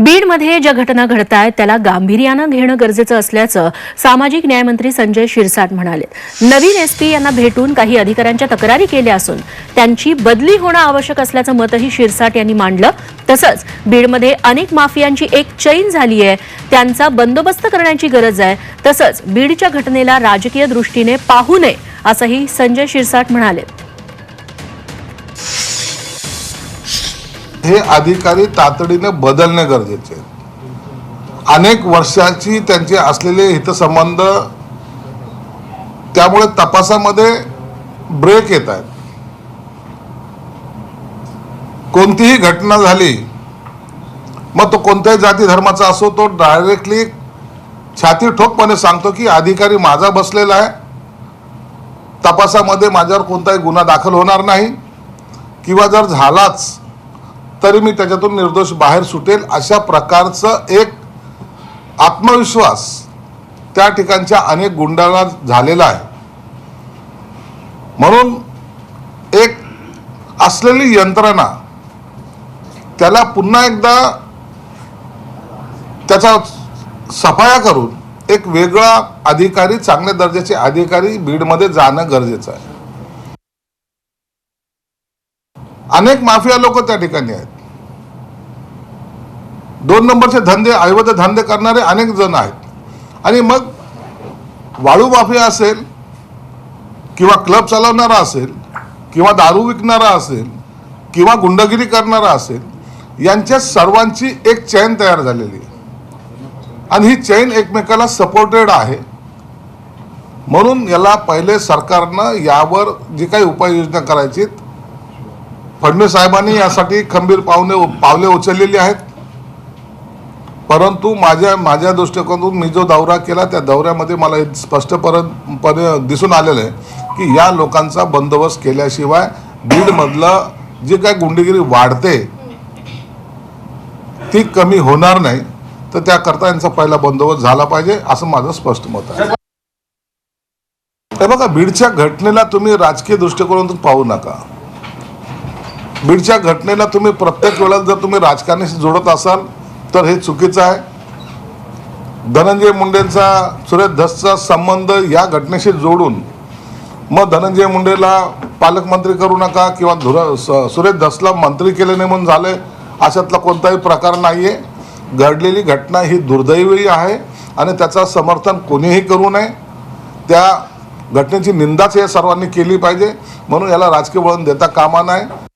बीडमध्ये ज्या घटना घडत आहेत त्याला गांभीर्यानं घेणं गरजेचं असल्याचं सामाजिक न्यायमंत्री संजय शिरसाट म्हणाले. नवीन एसपी यांना भेटून काही अधिकाऱ्यांच्या तक्रारी केल्या असून त्यांची बदली होणं आवश्यक असल्याचं मतही शिरसाट यांनी मांडलं. तसंच बीडमध्ये अनेक माफियांची एक चैन झाली आहे त्यांचा बंदोबस्त करण्याची गरज आहे. तसंच बीडच्या घटनेला राजकीय दृष्टीने पाहू नये असंही संजय शिरसाट म्हणाले. हे अधिकारी तातडीने बदलणे गरजेचे आहे अनेक वर्षाची त्यांचे असलेले हितसंबंध त्यामुळे तपासामध्ये ब्रेक येत आहेत. कोणतीही घटना झाली मग तो कोणत्याही जाती धर्माचा असो तो डायरेक्टली छाती ठोकपणे सांगतो की अधिकारी माझा बसलेला आहे. तपासामध्ये माझ्यावर कोणताही गुन्हा दाखल होणार नाही. किंवा जर झालाच तरी मी त्याच्यातून निर्दोष बाहेर सुटेल अशा प्रकारचं एक आत्मविश्वास त्या ठिकाणच्या अनेक गुंडांना झालेला आहे. म्हणून एक असलेली यंत्रणा त्याला पुन्हा एकदा त्याचा सफाया करून एक वेगळा अधिकारी चांगल्या दर्जाचे अधिकारी बीडमध्ये जाणं गरजेचं आहे. अनेक माफिया लोक त्या ठिकाणी आहेत. दोन नंबरचे धंदे अवैध धंदे करणारे अनेक जण आहेत. आणि मग वाळू माफिया असेल किंवा क्लब चालवणारा असेल किंवा दारू विकणारा असेल किंवा गुंडगिरी करणारा असेल यांच्या सर्वांची एक चैन तयार झालेली आहे. आणि ही चैन एकमेकाला सपोर्टेड आहे. म्हणून याला पहिले सरकारनं यावर जी काही उपाययोजना करायची फडणवीस साहेबांनी यासाठी खंबीर पावले पावले उचललेली आहेत. परंतु माझ्या माझ्या दृष्टिकोनातून मी जो दौरा केला त्या दौऱ्यामध्ये मला स्पष्ट पर दिसून आलेलं आहे की या लोकांचा बंदोबस्त केल्याशिवाय बीडमधलं जी काय गुंडगिरी वाढते ती कमी होणार नाही. तर त्याकरता यांचा पहिला बंदोबस्त झाला पाहिजे असं माझं स्पष्ट मत आहे. तर बघा बीडच्या घटनेला तुम्ही राजकीय दृष्टिकोनातून पाहू नका. बीडच्या घटनेला तुम्ही प्रत्येक वेळेला जर तुम्ही राजकारणाशी जोडत असाल तर हे चुकीचं आहे. धनंजय मुंडेंचा सुरेश धसचा संबंध या घटनेशी जोडून मग धनंजय मुंडेला पालकमंत्री करू नका किंवा धुर स- सुरेश धसला मंत्री केले नाही म्हणून झाले अशातला कोणताही प्रकार नाही आहे घडलेली घटना ही दुर्दैवी आहे आणि त्याचा समर्थन कोणीही करू नये. त्या घटनेची निंदाच या सर्वांनी केली पाहिजे. म्हणून याला राजकीय वळण देता कामा नये.